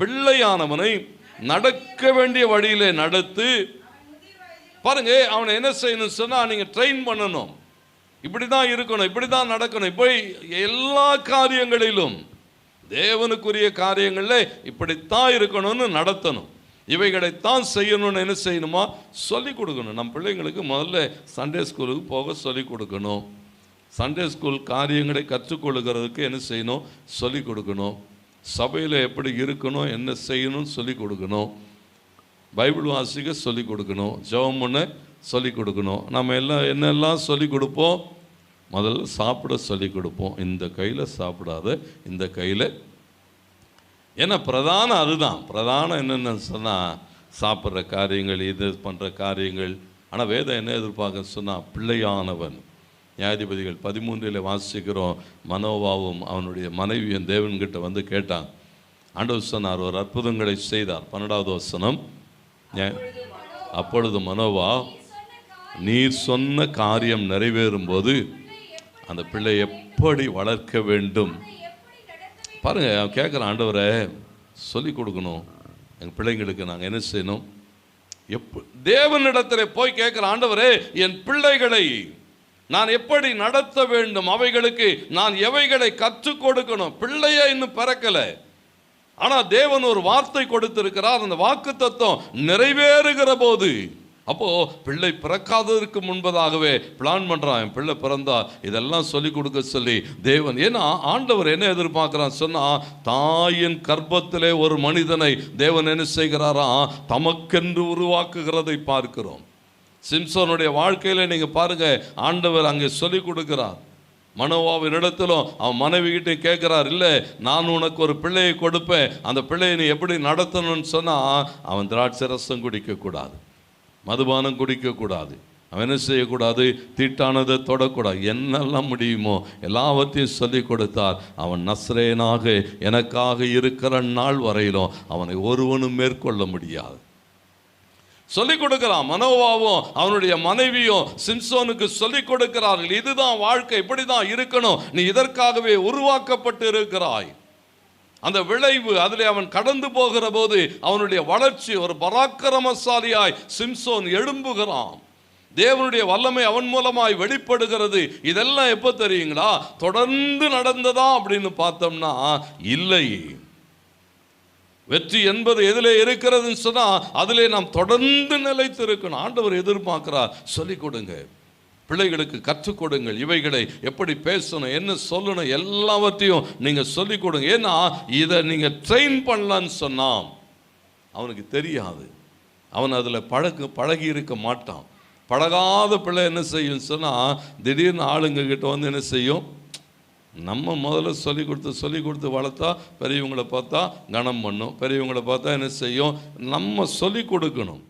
பிள்ளையானவனை நடக்க வேண்டிய வழியிலே நடத்து. பாருங்க அவனை என்ன செய்யணும் சொன்னால் நீங்கள் ட்ரெயின் பண்ணணும். இப்படி தான் இருக்கணும் இப்படி தான் நடக்கணும். இப்படி எல்லா காரியங்களிலும் தேவனுக்குரிய காரியங்களில் இப்படித்தான் இருக்கணும்னு நடத்தணும். இவைகளைத்தான் செய்யணும்னு என்ன செய்யணுமா? சொல்லி கொடுக்கணும். நம்ம பிள்ளைங்களுக்கு முதல்ல சண்டே ஸ்கூலுக்கு போக சொல்லிக் கொடுக்கணும். சண்டே ஸ்கூல் காரியங்களை கற்றுக்கொள்கிறதுக்கு என்ன செய்யணும்? சொல்லிக் கொடுக்கணும். சபையில் எப்படி இருக்கணும் என்ன செய்யணும்னு சொல்லிக் கொடுக்கணும். பைபிள் வாசிக்க சொல்லிக் கொடுக்கணும். ஜெபம் பண்ண சொல்லிக் கொடுக்கணும். நம்ம எல்லாம் என்னெல்லாம் சொல்லிக் கொடுப்போம்? முதல்ல சாப்பிட சொல்லிக் கொடுப்போம். இந்த கையில் சாப்பிடாத இந்த கையில். ஏன்னா பிரதானம் அதுதான். பிரதானம் என்னென்னு சொன்னால் சாப்பிட்ற காரியங்கள் இது பண்ணுற காரியங்கள். ஆனால் வேதம் என்ன எதிர்பார்க்க சொன்னால் பிள்ளையானவன். நியாயாதிபதிகள் பதிமூன்றில் வாசிக்கிறோம். மனோவாவும் அவனுடைய மனைவியும் தேவன்கிட்ட வந்து கேட்டான். ஆண்டவர் சொன்னார் ஒரு அற்புதங்களை செய்தார். பன்னெண்டாவது வசனம். அப்பொழுது மனோவா நீர் சொன்ன காரியம் நிறைவேறும் போது அந்த பிள்ளை எப்படி வளர்க்க வேண்டும்? பாருங்க கேட்குற ஆண்டவரை சொல்லி கொடுக்கணும். எங்கள் பிள்ளைங்களுக்கு நாங்கள் என்ன செய்யணும்? எப்ப தேவனிடத்தில் போய் கேட்குற ஆண்டவரே என் பிள்ளைகளை நான் எப்படி நடத்த வேண்டும்? அவைகளுக்கு நான் எவைகளை கற்றுக் கொடுக்கணும்? பிள்ளைய இன்னும் பிறக்கலை. ஆனால் தேவன் ஒரு வார்த்தை கொடுத்திருக்கிறார். அந்த வாக்கு தத்துவம் நிறைவேறுகிற போது அப்போ பிள்ளை பிறக்காததற்கு முன்பதாகவே பிளான் பண்ணுறான் என் பிள்ளை பிறந்தா இதெல்லாம் சொல்லி கொடுக்க சொல்லி தேவன் ஏன்னா ஆண்டவர் என்ன எதிர்பார்க்குறான் சொன்னால் தாயின் கர்ப்பத்திலே ஒரு மனிதனை தேவன் என்ன செய்கிறாரா? தமக்கென்று உருவாக்குகிறதை பார்க்கிறோம். சிம்சோனுடைய வாழ்க்கையில் நீங்கள் பாருங்க ஆண்டவர் அங்கே சொல்லி கொடுக்கிறார். மனோவாவின் இடத்திலும் அவன் மனைவி கேட்குறார் இல்லை நான் உனக்கு ஒரு பிள்ளையை கொடுப்பேன். அந்த பிள்ளையை நீ எப்படி நடத்தணும்னு சொன்னால் அவன் திராட்சை ரசம் குடிக்கக்கூடாது மதுபானம் குடிக்கக்கூடாது அவன் என்ன செய்யக்கூடாது? தீட்டானதை தொடக்கூடாது. என்னெல்லாம் முடியுமோ எல்லாவற்றையும் சொல்லி கொடுத்தார். அவன் நஸ்ரேனாக எனக்காக இருக்கிற நாள் வரையிலும் அவனை ஒருவனும் மேற்கொள்ள முடியாது. சொல்லிக் கொடுக்கிறான் மனோவாவும் அவனுடைய மனைவியும் சிம்சோனுக்கு சொல்லிக் கொடுக்கிறார்கள். இதுதான் வாழ்க்கை இப்படி தான் இருக்கணும். நீ இதற்காகவே உருவாக்கப்பட்டு இருக்கிறாய். அந்த விளைவு அதில் அவன் கடந்து போகிற போது அவனுடைய வளர்ச்சி ஒரு பராக்கிரமசாலியாய் சிம்சோன் எழும்புகிறான். தேவனுடைய வல்லமை அவன் மூலமாய் வெளிப்படுகிறது. இதெல்லாம் எப்போ தெரியுங்களா? தொடர்ந்து நடந்ததா அப்படின்னு பார்த்தோம்னா இல்லை வெற்றி என்பது எதிலே இருக்கிறதுன்னு சொன்னால் அதிலே நாம் தொடர்ந்து நிலைத்து இருக்கணும் ஆண்டவர் எதிர்பார்க்கிறார். சொல்லிக் கொடுங்க. பிள்ளைகளுக்கு கற்றுக் கொடுங்கள். இவைகளை எப்படி பேசணும் என்ன சொல்லணும் எல்லாவற்றையும் நீங்கள் சொல்லிக் கொடுங்க. ஏன்னா இதை நீங்கள் ட்ரெயின் பண்ணலான்னு சொன்னால் அவனுக்கு தெரியாது. அவன் அதில் பழகு பழகி இருக்க மாட்டான். பழகாத பிள்ளை என்ன செய்யும் சொன்னால் திடீர்னு ஆளுங்க கிட்ட வந்து என்ன செய்யும்? நம்ம முதல்ல சொல்லிக் கொடுத்து சொல்லி கொடுத்து வளர்த்தா பெரியவங்களை பார்த்தா கனம் பண்ணும். பெரியவங்களை பார்த்தா என்ன செய்யும்? நம்ம சொல்லிக் கொடுக்கணும்.